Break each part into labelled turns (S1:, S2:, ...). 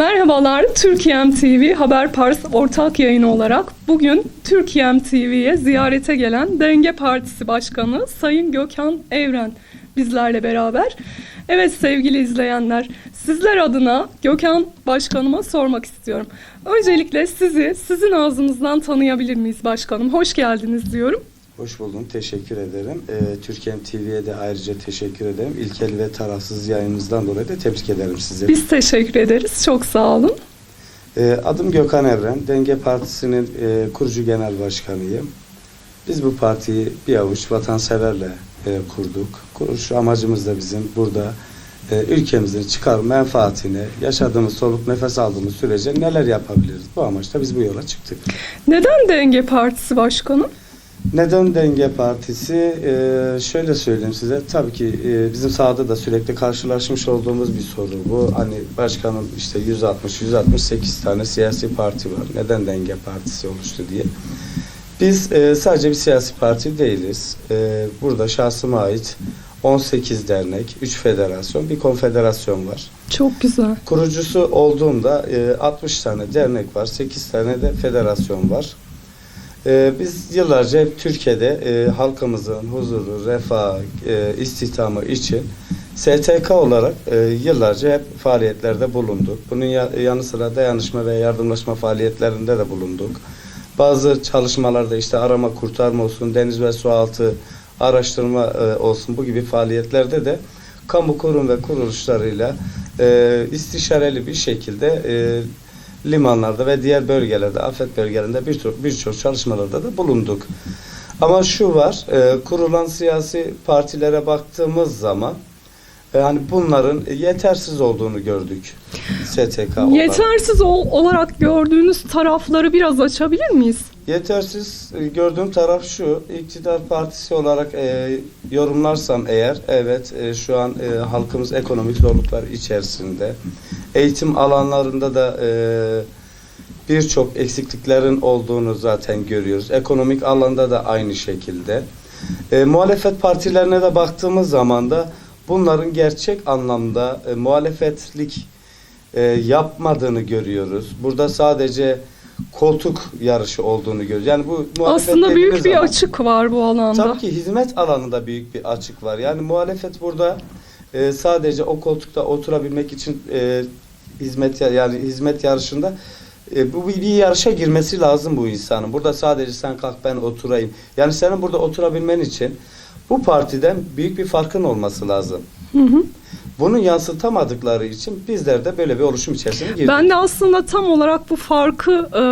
S1: Merhabalar, Türkiye TV Haber Pars ortak yayını olarak bugün Türkiye TV'ye ziyarete gelen Denge Partisi Başkanı Sayın Gökhan Evren bizlerle beraber. Evet sevgili izleyenler, sizler adına Gökhan Başkanıma sormak istiyorum. Öncelikle sizi sizin ağzınızdan tanıyabilir miyiz başkanım? Hoş geldiniz diyorum.
S2: Hoş buldum. Teşekkür ederim. Ee, Türkiye TV'ye de ayrıca teşekkür ederim. İlkel ve tarafsız yayınınızdan dolayı da tebrik ederim sizi.
S1: Biz teşekkür ederiz. Çok sağ olun.
S2: Ee, adım Gökhan Evren. Denge Partisi'nin e, kurucu genel başkanıyım. Biz bu partiyi bir avuç vatanseverle e, kurduk. Kuruş amacımız da bizim burada e, ülkemizin çıkar menfaatine, yaşadığımız soluk nefes aldığımız sürece neler yapabiliriz? Bu amaçla biz bu yola çıktık.
S1: Neden Denge Partisi Başkanım?
S2: Neden Denge Partisi? Ee, şöyle söyleyeyim size. Tabii ki e, bizim sahada da sürekli karşılaşmış olduğumuz bir soru bu. Hani başkanım işte 160-168 tane siyasi parti var. Neden Denge Partisi oluştu diye. Biz e, sadece bir siyasi parti değiliz. E, burada şahsıma ait 18 dernek, 3 federasyon, bir konfederasyon var.
S1: Çok güzel.
S2: Kurucusu olduğumda e, 60 tane dernek var, 8 tane de federasyon var. E, biz yıllarca hep Türkiye'de e, halkımızın huzuru, refah, e, istihdamı için STK olarak e, yıllarca hep faaliyetlerde bulunduk. Bunun ya- yanı sıra dayanışma ve yardımlaşma faaliyetlerinde de bulunduk. Bazı çalışmalarda işte arama kurtarma olsun, deniz ve sualtı araştırma e, olsun bu gibi faaliyetlerde de kamu kurum ve kuruluşlarıyla e, istişareli bir şekilde e, limanlarda ve diğer bölgelerde, afet bölgelerinde birçok birçok çalışmalarda da bulunduk. Ama şu var, e, kurulan siyasi partilere baktığımız zaman e, hani bunların yetersiz olduğunu gördük. STK olarak.
S1: Yetersiz ol- olarak gördüğünüz tarafları biraz açabilir miyiz?
S2: Yetersiz e, gördüğüm taraf şu, iktidar partisi olarak e, yorumlarsam eğer, evet e, şu an e, halkımız ekonomik zorluklar içerisinde. Eğitim alanlarında da e, birçok eksikliklerin olduğunu zaten görüyoruz. Ekonomik alanda da aynı şekilde. E, muhalefet partilerine de baktığımız zaman da bunların gerçek anlamda e, muhalefetlik e, yapmadığını görüyoruz. Burada sadece koltuk yarışı olduğunu görüyoruz. Yani bu
S1: Aslında büyük bir
S2: zaman-
S1: açık var bu alanda.
S2: Tabii ki hizmet alanında büyük bir açık var. Yani muhalefet burada e, sadece o koltukta oturabilmek için e, hizmet ya- yani hizmet yarışında e, bu bir yarışa girmesi lazım bu insanın. Burada sadece sen kalk ben oturayım. Yani senin burada oturabilmen için bu partiden büyük bir farkın olması lazım.
S1: Hı hı.
S2: Bunu yansıtamadıkları için bizler de böyle bir oluşum içerisine girdik.
S1: Ben de aslında tam olarak bu farkı, e,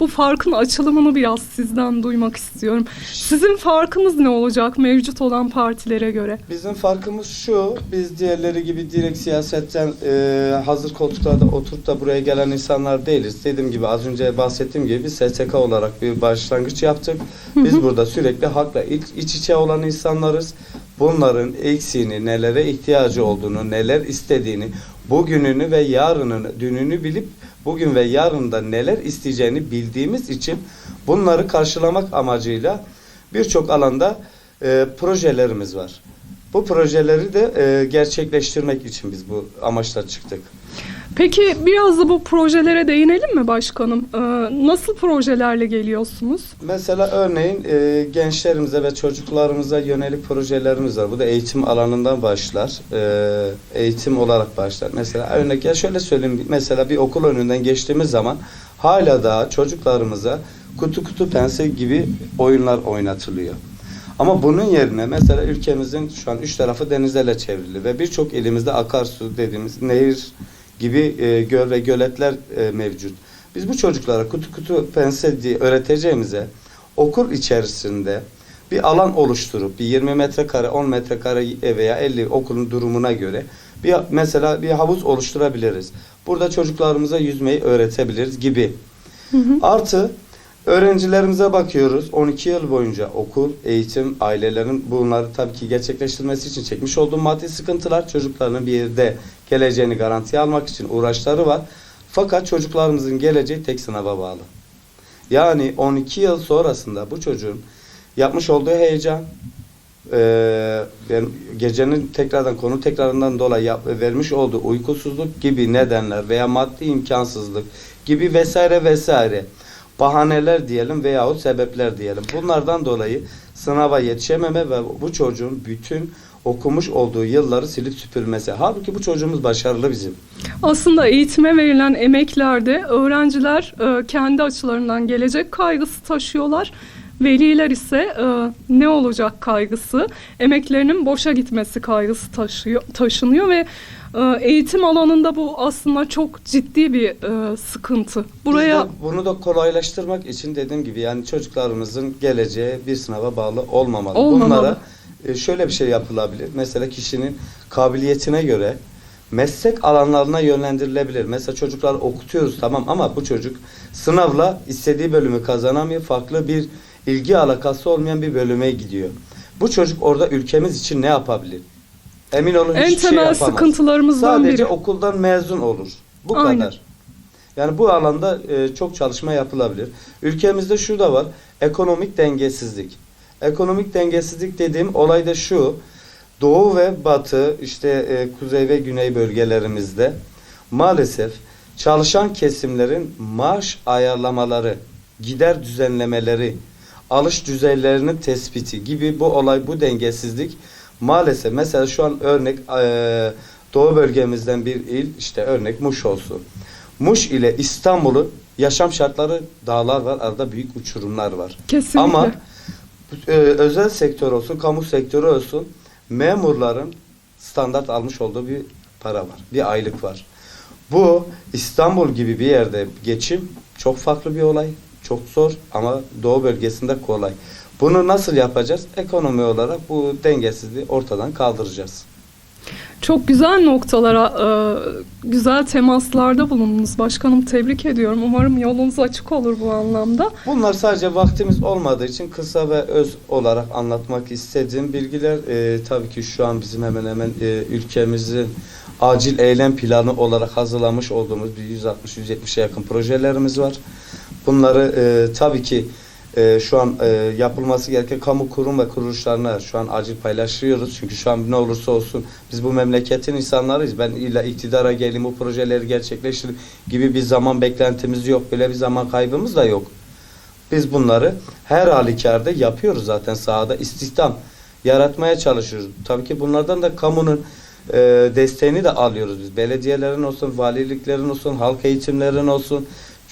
S1: bu farkın açılımını biraz sizden duymak istiyorum. Sizin farkınız ne olacak mevcut olan partilere göre?
S2: Bizim farkımız şu, biz diğerleri gibi direkt siyasetten e, hazır koltuklarda oturup da buraya gelen insanlar değiliz. Dediğim gibi az önce bahsettiğim gibi biz STK olarak bir başlangıç yaptık. Biz burada sürekli halkla iç, iç içe olan insanlarız. Bunların eksiğini, nelere ihtiyacı olduğunu, neler istediğini, bugününü ve yarınını, dününü bilip bugün ve yarında neler isteyeceğini bildiğimiz için bunları karşılamak amacıyla birçok alanda e, projelerimiz var. Bu projeleri de e, gerçekleştirmek için biz bu amaçla çıktık.
S1: Peki biraz da bu projelere değinelim mi başkanım? E, nasıl projelerle geliyorsunuz?
S2: Mesela örneğin e, gençlerimize ve çocuklarımıza yönelik projelerimiz var. Bu da eğitim alanından başlar. E, eğitim olarak başlar. Mesela örnek ya şöyle söyleyeyim. Mesela bir okul önünden geçtiğimiz zaman hala daha çocuklarımıza kutu kutu pense gibi oyunlar oynatılıyor. Ama bunun yerine mesela ülkemizin şu an üç tarafı denizlerle çevrili ve birçok ilimizde akarsu dediğimiz nehir gibi e, göl ve göletler e, mevcut. Biz bu çocuklara kutu kutu pense diye öğreteceğimize okul içerisinde bir alan oluşturup bir 20 metrekare 10 metrekare veya 50 okulun durumuna göre bir mesela bir havuz oluşturabiliriz. Burada çocuklarımıza yüzmeyi öğretebiliriz gibi. Artı öğrencilerimize bakıyoruz. 12 yıl boyunca okul, eğitim, ailelerin bunları tabii ki gerçekleştirmesi için çekmiş olduğu maddi sıkıntılar çocuklarının bir yerde geleceğini garantiye almak için uğraşları var. Fakat çocuklarımızın geleceği tek sınava bağlı. Yani 12 yıl sonrasında bu çocuğun yapmış olduğu heyecan, e, gecenin tekrardan konu tekrarından dolayı yap- vermiş olduğu uykusuzluk gibi nedenler veya maddi imkansızlık gibi vesaire vesaire bahaneler diyelim veyahut sebepler diyelim. Bunlardan dolayı sınava yetişememe ve bu çocuğun bütün okumuş olduğu yılları silip süpürmesi. Halbuki bu çocuğumuz başarılı bizim.
S1: Aslında eğitime verilen emeklerde öğrenciler e, kendi açılarından gelecek kaygısı taşıyorlar. Veliler ise e, ne olacak kaygısı, emeklerinin boşa gitmesi kaygısı taşıyor, taşınıyor ve e, eğitim alanında bu aslında çok ciddi bir e, sıkıntı. Buraya
S2: Biz de bunu da kolaylaştırmak için dediğim gibi yani çocuklarımızın geleceği bir sınava bağlı olmamalı.
S1: Olmamalı.
S2: Bunlara e, şöyle bir şey yapılabilir. Mesela kişinin kabiliyetine göre meslek alanlarına yönlendirilebilir. Mesela çocuklar okutuyoruz tamam ama bu çocuk sınavla istediği bölümü kazanamıyor. Farklı bir ilgi alakası olmayan bir bölüme gidiyor. Bu çocuk orada ülkemiz için ne yapabilir? Emin olun
S1: en
S2: hiçbir şey
S1: temel
S2: yapamaz.
S1: sıkıntılarımızdan
S2: Sadece
S1: biri.
S2: okuldan mezun olur. Bu
S1: Aynen.
S2: kadar. Yani bu alanda e, çok çalışma yapılabilir. Ülkemizde şu da var. Ekonomik dengesizlik. Ekonomik dengesizlik dediğim olay da şu. Doğu ve batı işte e, kuzey ve güney bölgelerimizde maalesef çalışan kesimlerin maaş ayarlamaları, gider düzenlemeleri, alış düzeylerinin tespiti gibi bu olay bu dengesizlik maalesef mesela şu an örnek e, Doğu bölgemizden bir il işte örnek Muş olsun. Muş ile İstanbul'u yaşam şartları dağlar var arada büyük uçurumlar var.
S1: Kesinlikle.
S2: Ama e, özel sektör olsun, kamu sektörü olsun memurların standart almış olduğu bir para var. Bir aylık var. Bu İstanbul gibi bir yerde geçim çok farklı bir olay. Çok zor ama Doğu bölgesinde kolay. Bunu nasıl yapacağız? Ekonomi olarak bu dengesizliği ortadan kaldıracağız.
S1: Çok güzel noktalara, e, güzel temaslarda bulundunuz. Başkanım tebrik ediyorum. Umarım yolunuz açık olur bu anlamda.
S2: Bunlar sadece vaktimiz olmadığı için kısa ve öz olarak anlatmak istediğim bilgiler e, tabii ki şu an bizim hemen hemen e, ülkemizin acil eylem planı olarak hazırlamış olduğumuz bir 160-170'e yakın projelerimiz var. Bunları e, tabii ki e, şu an e, yapılması gereken kamu kurum ve kuruluşlarına şu an acil paylaşıyoruz. Çünkü şu an ne olursa olsun biz bu memleketin insanlarıyız. Ben illa iktidara geleyim bu projeleri gerçekleştireyim gibi bir zaman beklentimiz yok. Böyle bir zaman kaybımız da yok. Biz bunları her halükarda yapıyoruz zaten sahada. istihdam yaratmaya çalışıyoruz. Tabii ki bunlardan da kamunun e, desteğini de alıyoruz biz. Belediyelerin olsun, valiliklerin olsun, halk eğitimlerin olsun.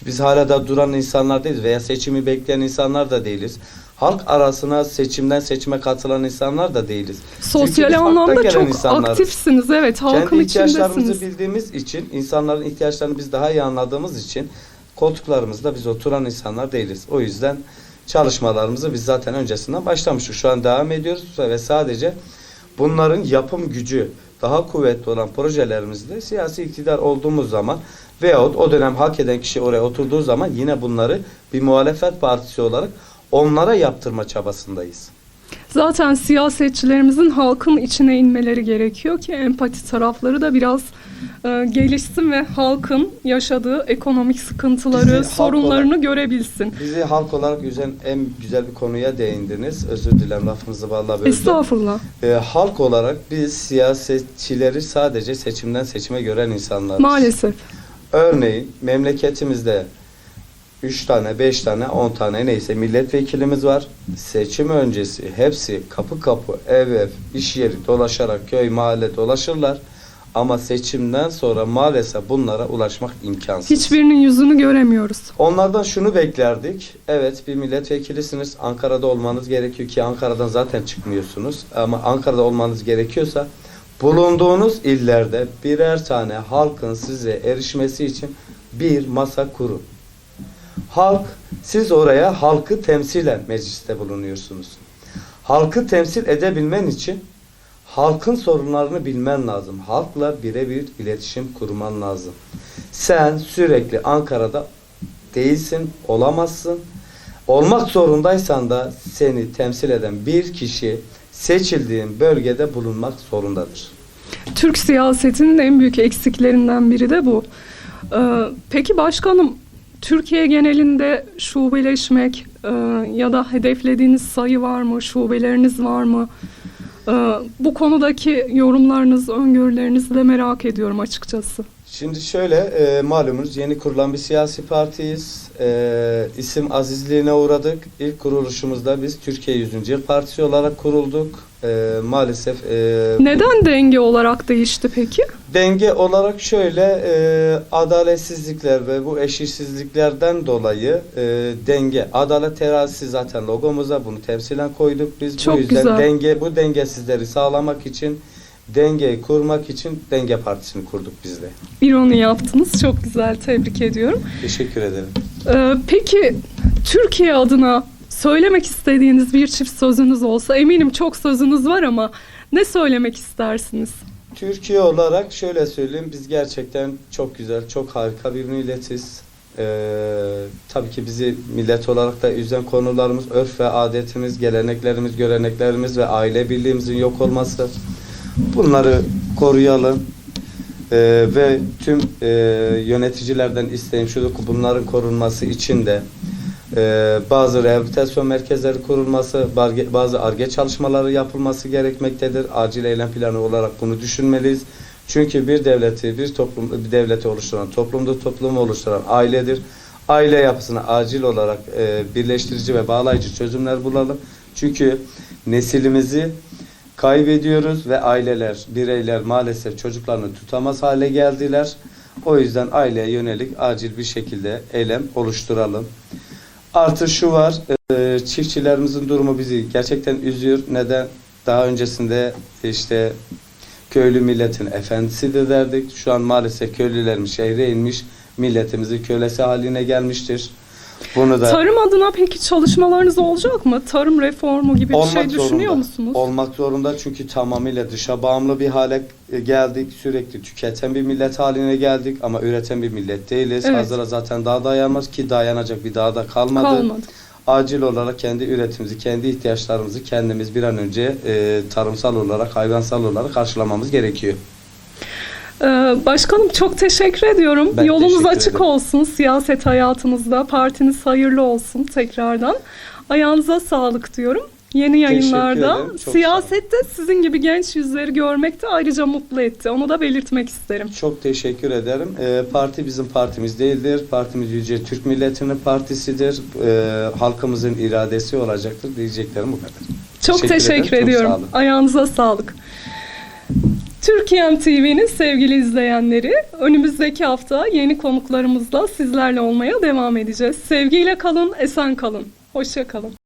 S2: Biz hala da duran insanlar değiliz veya seçimi bekleyen insanlar da değiliz. Halk arasına seçimden seçime katılan insanlar da değiliz.
S1: Sosyal anlamda çok
S2: insanlarız.
S1: aktifsiniz. Evet, halkın
S2: Kendi ihtiyaçlarımızı
S1: içindesiniz.
S2: bildiğimiz için, insanların ihtiyaçlarını biz daha iyi anladığımız için koltuklarımızda biz oturan insanlar değiliz. O yüzden çalışmalarımızı biz zaten öncesinden başlamıştık. Şu an devam ediyoruz ve sadece bunların yapım gücü daha kuvvetli olan projelerimizde siyasi iktidar olduğumuz zaman veyahut o dönem hak eden kişi oraya oturduğu zaman yine bunları bir muhalefet partisi olarak onlara yaptırma çabasındayız.
S1: Zaten siyasetçilerimizin halkın içine inmeleri gerekiyor ki empati tarafları da biraz e, gelişsin ve halkın yaşadığı ekonomik sıkıntıları,
S2: Bizi
S1: sorunlarını görebilsin.
S2: Bizi halk olarak üzen en güzel bir konuya değindiniz. Özür dilerim lafınızı vallahi böldüm.
S1: Estağfurullah.
S2: Ee, halk olarak biz siyasetçileri sadece seçimden seçime gören insanlarız.
S1: Maalesef.
S2: Örneğin memleketimizde 3 tane, 5 tane, 10 tane neyse milletvekilimiz var. Seçim öncesi hepsi kapı kapı, ev ev, iş yeri dolaşarak köy mahalle dolaşırlar. Ama seçimden sonra maalesef bunlara ulaşmak imkansız.
S1: Hiçbirinin yüzünü göremiyoruz.
S2: Onlardan şunu beklerdik. Evet bir milletvekilisiniz. Ankara'da olmanız gerekiyor ki Ankara'dan zaten çıkmıyorsunuz. Ama Ankara'da olmanız gerekiyorsa bulunduğunuz illerde birer tane halkın size erişmesi için bir masa kurun. Halk, siz oraya halkı temsilen mecliste bulunuyorsunuz. Halkı temsil edebilmen için halkın sorunlarını bilmen lazım. Halkla birebir iletişim kurman lazım. Sen sürekli Ankara'da değilsin, olamazsın. Olmak zorundaysan da seni temsil eden bir kişi seçildiğin bölgede bulunmak zorundadır.
S1: Türk siyasetinin en büyük eksiklerinden biri de bu. Ee, peki başkanım, Türkiye genelinde şubeleşmek e, ya da hedeflediğiniz sayı var mı, şubeleriniz var mı? Ee, bu konudaki yorumlarınız, öngörülerinizi de merak ediyorum açıkçası.
S2: Şimdi şöyle, e, malumunuz yeni kurulan bir siyasi partiyiz. E, isim azizliğine uğradık. İlk kuruluşumuzda biz Türkiye 100. Yıl Partisi olarak kurulduk. E, maalesef e,
S1: Neden denge olarak değişti peki?
S2: denge olarak şöyle e, adaletsizlikler ve bu eşitsizliklerden dolayı e, denge, adalet terazisi zaten logomuza bunu temsilen koyduk biz.
S1: Çok
S2: bu yüzden
S1: güzel.
S2: denge, bu dengesizleri sağlamak için dengeyi kurmak için Denge Partisi'ni kurduk biz de.
S1: İroni yaptınız. Çok güzel. Tebrik ediyorum.
S2: Teşekkür ederim.
S1: Ee, peki Türkiye adına söylemek istediğiniz bir çift sözünüz olsa eminim çok sözünüz var ama ne söylemek istersiniz?
S2: Türkiye olarak şöyle söyleyeyim biz gerçekten çok güzel, çok harika bir milletiz. Ee, tabii ki bizi millet olarak da üzen konularımız, örf ve adetimiz, geleneklerimiz, göreneklerimiz ve aile birliğimizin yok olması. Bunları koruyalım. Ee, ve tüm e, yöneticilerden isteğim şu ki bunların korunması için de e, bazı rehabilitasyon merkezleri kurulması, bazı ARGE çalışmaları yapılması gerekmektedir. Acil eylem planı olarak bunu düşünmeliyiz. Çünkü bir devleti, bir toplum, bir devleti oluşturan, toplumda toplumu oluşturan ailedir. Aile yapısına acil olarak e, birleştirici ve bağlayıcı çözümler bulalım. Çünkü nesilimizi kaybediyoruz ve aileler, bireyler maalesef çocuklarını tutamaz hale geldiler. O yüzden aileye yönelik acil bir şekilde eylem oluşturalım. Artı şu var, e, çiftçilerimizin durumu bizi gerçekten üzüyor. Neden? Daha öncesinde işte köylü milletin efendisidir derdik. Şu an maalesef köylülerimiz şehre inmiş, milletimizin kölesi haline gelmiştir. Bunu da
S1: Tarım adına peki çalışmalarınız olacak mı? Tarım reformu gibi bir şey düşünüyor
S2: zorunda.
S1: musunuz?
S2: olmak zorunda çünkü tamamıyla dışa bağımlı bir hale e, geldik. Sürekli tüketen bir millet haline geldik ama üreten bir millet değiliz.
S1: Evet.
S2: Hazıra zaten daha dayanmaz ki dayanacak bir daha da kalmadı.
S1: Kalmadı.
S2: Acil olarak kendi üretimimizi, kendi ihtiyaçlarımızı kendimiz bir an önce e, tarımsal olarak, hayvansal olarak karşılamamız gerekiyor.
S1: Ee, başkanım çok teşekkür ediyorum.
S2: Ben
S1: Yolunuz
S2: teşekkür
S1: açık
S2: ederim.
S1: olsun siyaset hayatınızda. Partiniz hayırlı olsun tekrardan. Ayağınıza sağlık diyorum. Yeni yayınlarda siyasette sizin gibi genç yüzleri görmek de ayrıca mutlu etti. Onu da belirtmek isterim.
S2: Çok teşekkür ederim. E, parti bizim partimiz değildir. Partimiz Yüce Türk Milletinin partisidir. E, halkımızın iradesi olacaktır. Diyeceklerim bu kadar.
S1: Çok
S2: Teşekkür
S1: teşekkür,
S2: ederim,
S1: ediyorum.
S2: sağ.
S1: Ayağınıza sağlık. Türkiye TV'nin sevgili izleyenleri, önümüzdeki hafta yeni konuklarımızla sizlerle olmaya devam edeceğiz. Sevgiyle kalın, esen kalın. Hoşça kalın.